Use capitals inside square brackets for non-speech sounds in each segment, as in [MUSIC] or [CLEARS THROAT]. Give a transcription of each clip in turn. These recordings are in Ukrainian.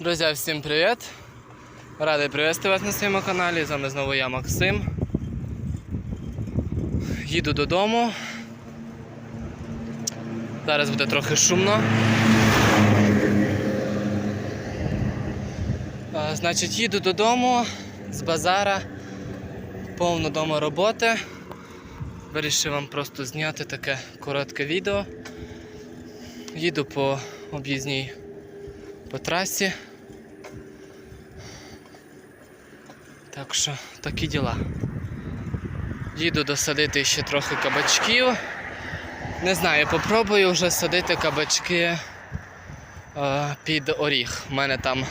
Друзі, всім привіт! Радий привезти вас на своєму каналі. З вами знову я Максим. Їду додому. Зараз буде трохи шумно. Значить, їду додому з базара. Повно дома роботи. Вирішив вам просто зняти таке коротке відео. Їду по об'їзній по трасі. Так що такі діла. Їду досадити ще трохи кабачків. Не знаю, попробую вже садити кабачки е, під оріг. У мене там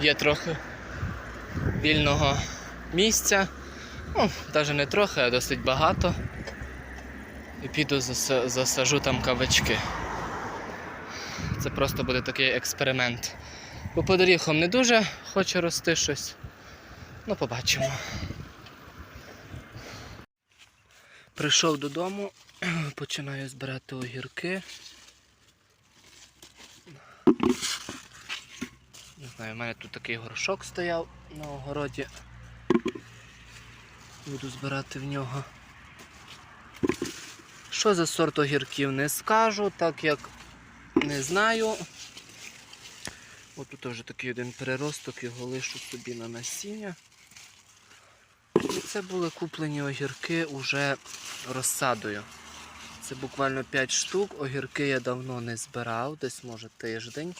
є трохи вільного місця. Ну, навіть не трохи, а досить багато. І піду заса- засажу там кабачки. Це просто буде такий експеримент. Бо під оріхом не дуже хоче рости щось. Ну, побачимо. Прийшов додому, [CLEARS THROAT] починаю збирати огірки. Не знаю, в мене тут такий горшок стояв на огороді. Буду збирати в нього. Що за сорт огірків не скажу, так як не знаю. Ось тут вже такий один переросток, його лишу собі на насіння. І це були куплені огірки уже розсадою. Це буквально 5 штук. Огірки я давно не збирав, десь може тиждень.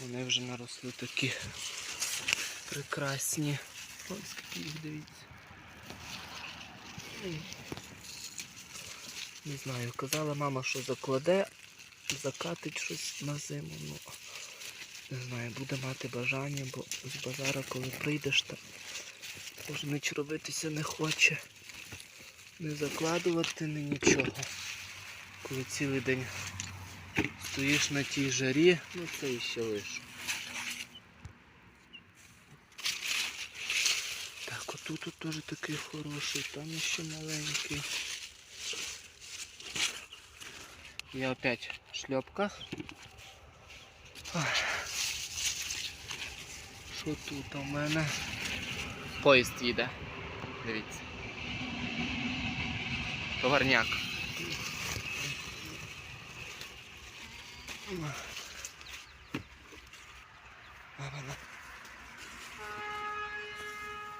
Вони вже наросли такі прекрасні. Ось скільки їх дивіться. Не знаю, казала мама, що закладе, закатить щось на зиму. Ну, не знаю, буде мати бажання, бо з базара, коли прийдеш, то ніч робитися не хоче. Не закладувати, ні нічого. Коли цілий день стоїш на тій жарі, ну це іще лише. Так, отут тут теж такий хороший, там ще маленький. Я опять в Що тут у мене? Поїзд їде. Дивіться. Товарняк.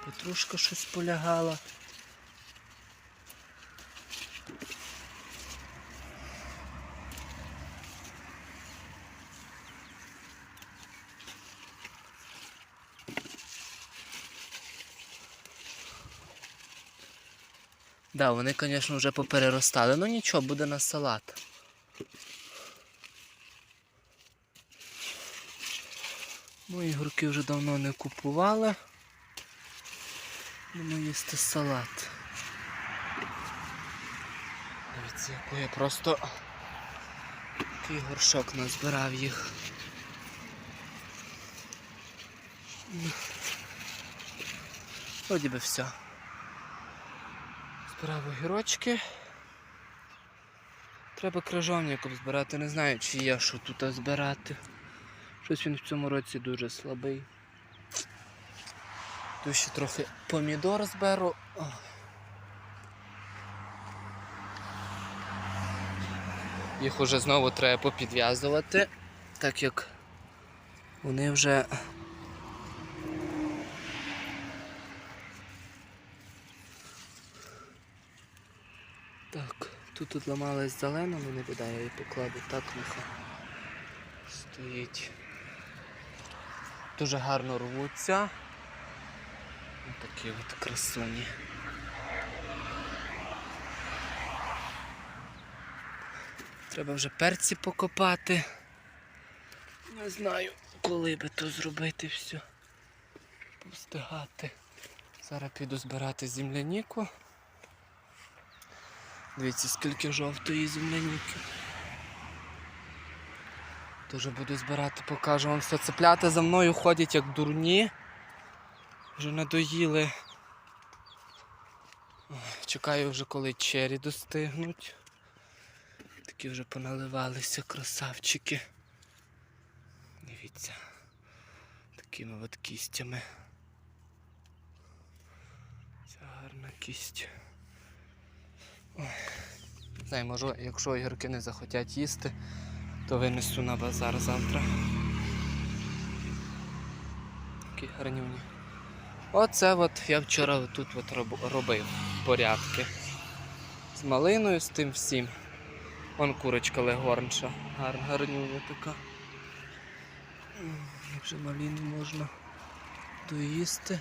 Петрушка щось полягала. Да, вони, звісно, вже попереростали, ну нічого, буде на салат. Ну, ігорки вже давно не купували. Будемо їсти салат. Дивіться, яку я просто такий горшок назбирав їх. Вроді би все. Збирав огірочки. Треба крижовником збирати, не знаю, чи є що тут збирати. Щось він в цьому році дуже слабий. Тут ще трохи помідор зберу. Їх уже знову треба попідв'язувати, так як вони вже Так, тут тут ламалась зелена, ну не біда, я її покладу так нехай стоїть. Дуже гарно рвуться. Ось такі от красуні. Треба вже перці покопати. Не знаю, коли би то зробити все. Повстигати. Зараз піду збирати земляніку. Дивіться, скільки жовтої земляніки. Тоже буду збирати, покажу вам все. Цепляти за мною ходять як дурні. Вже надоїли. Чекаю вже коли чері достигнуть. Такі вже поналивалися красавчики. Дивіться. Такими от кістями. Ця гарна кість. Не знаю, якщо огірки не захотять їсти, то винесу на базар завтра. Такі гарнюні. Оце от я вчора тут от робив порядки. З малиною, з тим всім. Вон курочка легорнша. Гар, гарнюня така. Вже маліну можна доїсти.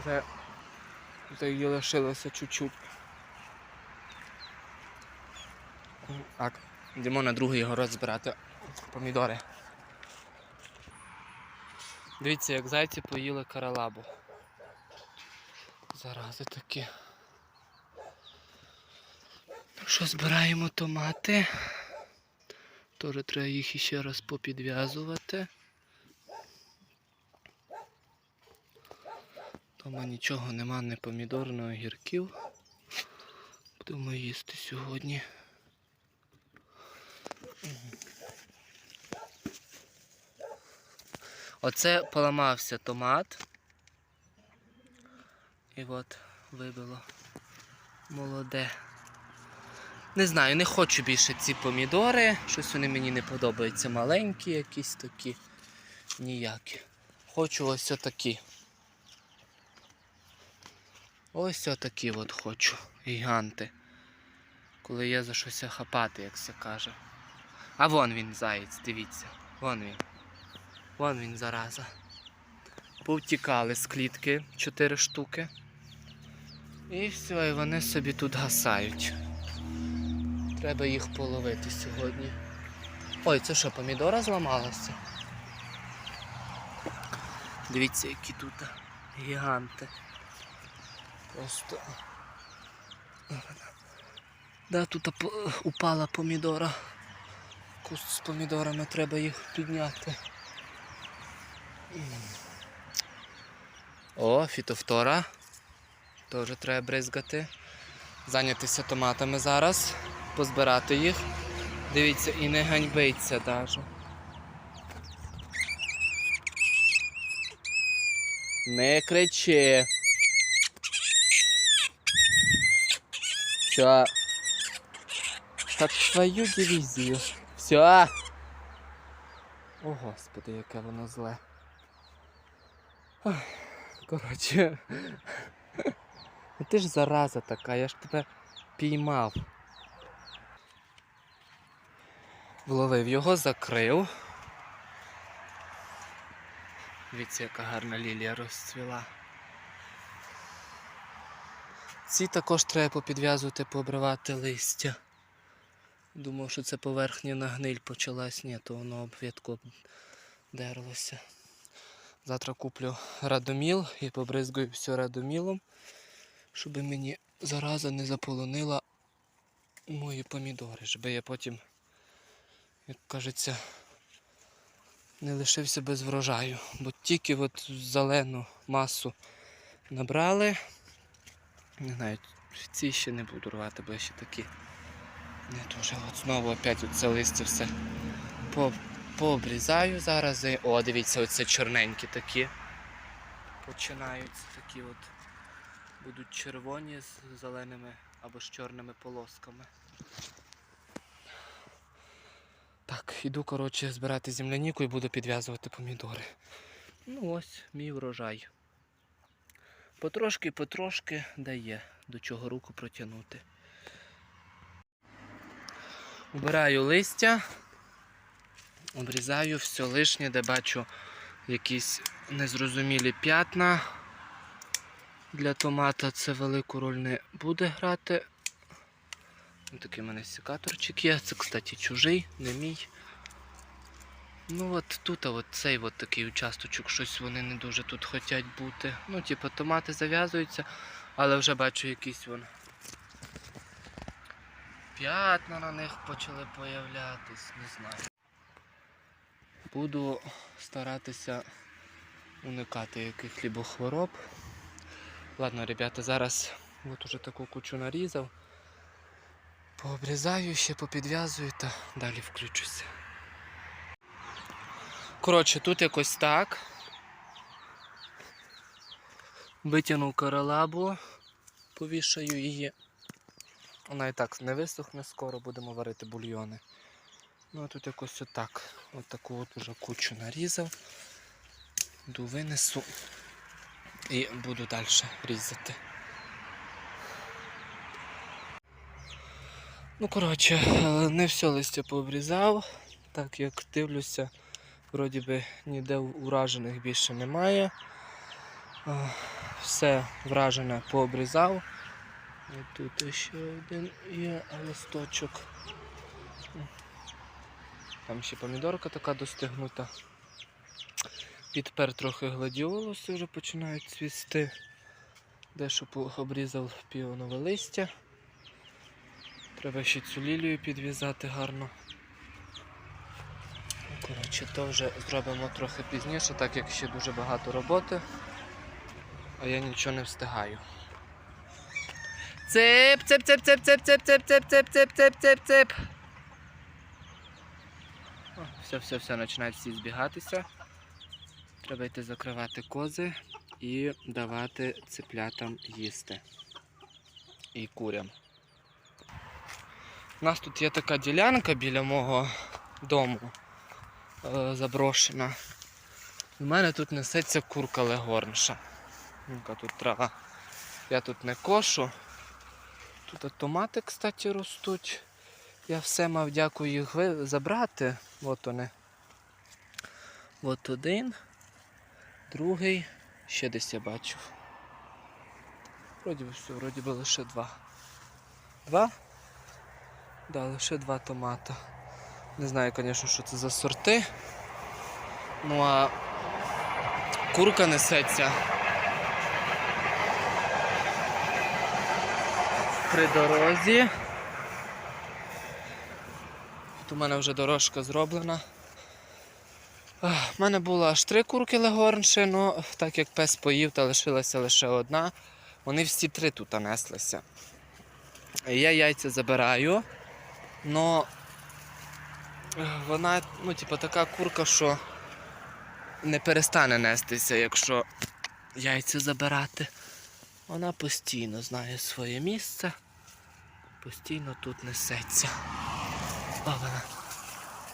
Вже, вже її лишилося чуть-чуть. Так, йдемо на другий город збирати помідори. Дивіться, як зайці поїли каралабу. Зарази такі. Що, збираємо томати. Теж треба їх іще раз попідв'язувати. Дома нічого нема, не помідор, не огірків. Будемо їсти сьогодні. Оце поламався томат. І от вибило молоде. Не знаю, не хочу більше ці помідори. Щось вони мені не подобаються. Маленькі якісь такі. Ніякі. Хочу ось отакі. Ось отакі от хочу. Гіганти. Коли є за щось хапати, як це каже. А вон він заєць, дивіться. Вон він. Вон він зараза. Повтікали з клітки 4 штуки. І все, і вони собі тут гасають. Треба їх половити сьогодні. Ой, це що, помідора зламалася? Дивіться, які тут гіганти. Просто. Да, тут упала помідора. Куст з помідорами треба їх підняти. О, фітофтора. Теж треба бризгати. Зайнятися томатами зараз. Позбирати їх. Дивіться, і не ганьбиться навіть. Не кричи. Все. Та твою дивізію. Все. О, господи, яке воно зле. Коротше. Ну Ти ж зараза така, я ж тебе піймав. Вловив його, закрив. Дивіться, яка гарна лілія розцвіла. Ці також треба попідв'язувати, пообривати листя. Думав, що це поверхня на гниль почалась, ні, то воно обвідку дерлося. Завтра куплю радоміл і побризгаю все радомілом, щоб мені зараза не заполонила мої помідори, щоб я потім, як кажеться, не лишився без врожаю. Бо тільки от зелену масу набрали. Не знаю, ці ще не буду рвати, бо ще такі не дуже. От знову опять це листя все по, пообрізаю зараз. О, дивіться, оце чорненькі такі. Починаються такі от. Будуть червоні з зеленими або з чорними полосками. Так, іду, коротше, збирати земляніку і буду підв'язувати помідори. Ну ось мій врожай. Потрошки, потрошки дає, до чого руку протягнути. Убираю листя, обрізаю все лишнє, де бачу якісь незрозумілі п'ятна. Для томата це велику роль не буде грати. Ось Такий у мене секаторчик є. Це, кстати, чужий, не мій. Ну от тут, от цей от такий участочок, щось вони не дуже тут хочуть бути. Ну, типу, томати зав'язуються, але вже бачу якісь вон. П'ятна на них почали появлятись, не знаю. Буду старатися уникати яких-либо хвороб. Ладно, ребята, зараз от уже таку кучу нарізав. Пообрізаю ще, попідв'язую та далі включуся. Коротше, тут якось так. Витягнув каралабу, повішаю її. Вона і так не висохне, скоро будемо варити бульйони. Ну а тут якось отак. От таку от уже кучу нарізав. Йду винесу і буду далі різати. Ну, коротше, е, не все листя пообрізав, так як дивлюся, вроді би ніде уражених більше немає. Все вражене пообрізав. Тут ще один є листочок. Там ще помідорка така достигнута. Підпер трохи гладіолуси вже починають цвісти. Дещо обрізав піонове листя. Треба ще цю лілію підв'язати гарно. Коротше, то вже зробимо трохи пізніше, так як ще дуже багато роботи, а я нічого не встигаю. Цеп, цеп, цеп, цеп, цеп, цеп, цеп, цеп, цеп, цеп, цеп, цеп, цеп. Все, все, все, починають всі збігатися. Треба йти закривати кози і давати цеплятам їсти. І курям. У нас тут є така ділянка біля мого дому е, заброшена. У мене тут несеться курка легорнша. Яка тут трава. Я тут не кошу. Тут томати, кстати, ростуть. Я все мав дякую їх забрати. От вони. От один, другий, ще десь я бачив. Вроді би все, вроді би лише два. Два? Да, лише два томата. Не знаю, звісно, що це за сорти. Ну а курка несеться. При дорозі. Тут у мене вже дорожка зроблена. У мене було аж три курки легорнші, але так як пес поїв, та лишилася лише одна, вони всі три тут неслися. Я яйця забираю, але вона, ну, типу, така курка, що не перестане нестися, якщо яйця забирати. Вона постійно знає своє місце, постійно тут несеться. О, вона.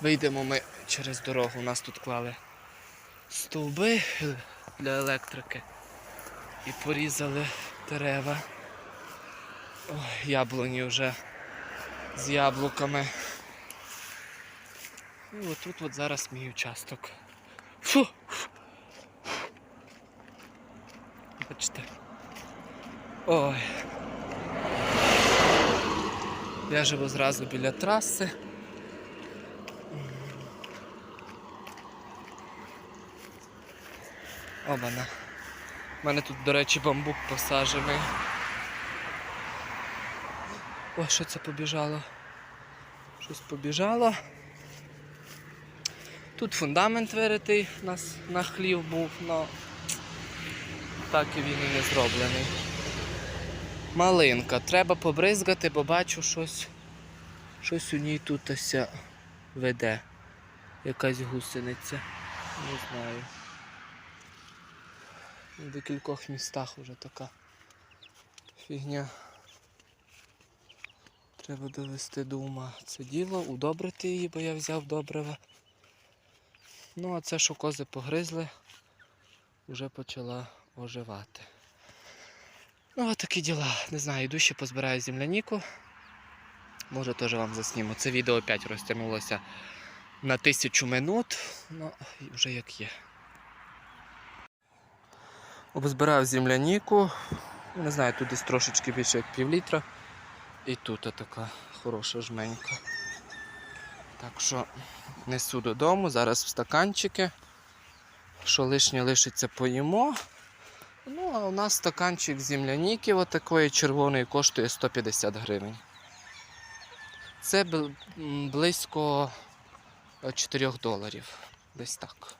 Вийдемо ми через дорогу. У нас тут клали стовби для електрики і порізали дерева. Яблуні вже з яблуками. І отут от зараз мій участок. Фу! Бачите. Ой. Я живу зразу біля траси. Обана. У мене тут, до речі, бамбук посаджений. О, що це побіжало? Щось побіжало. Тут фундамент виритий нас на хлів був, але так і він і не зроблений. Малинка. Треба побризгати, бо бачу щось. Щось у ній тут ось веде. Якась гусениця. Не знаю. В декількох містах вже така фігня. Треба довести до ума це діло, удобрити її, бо я взяв добрива. Ну, а це, що кози погризли, вже почала оживати. Ну, от такі діла. Не знаю, йду ще позбираю земляніку. Може теж вам засніму. Це відео опять розтягнулося на тисячу минут, ну вже як є. Обзбирав земляніку. Не знаю, тут десь трошечки більше як пів літра. І тут така хороша жменька. Так що несу додому, зараз в стаканчики. Що лишнє лишиться, поїмо. Ну, а у нас стаканчик земляніки отакої червоної коштує 150 гривень. Це близько 4 доларів. Десь так.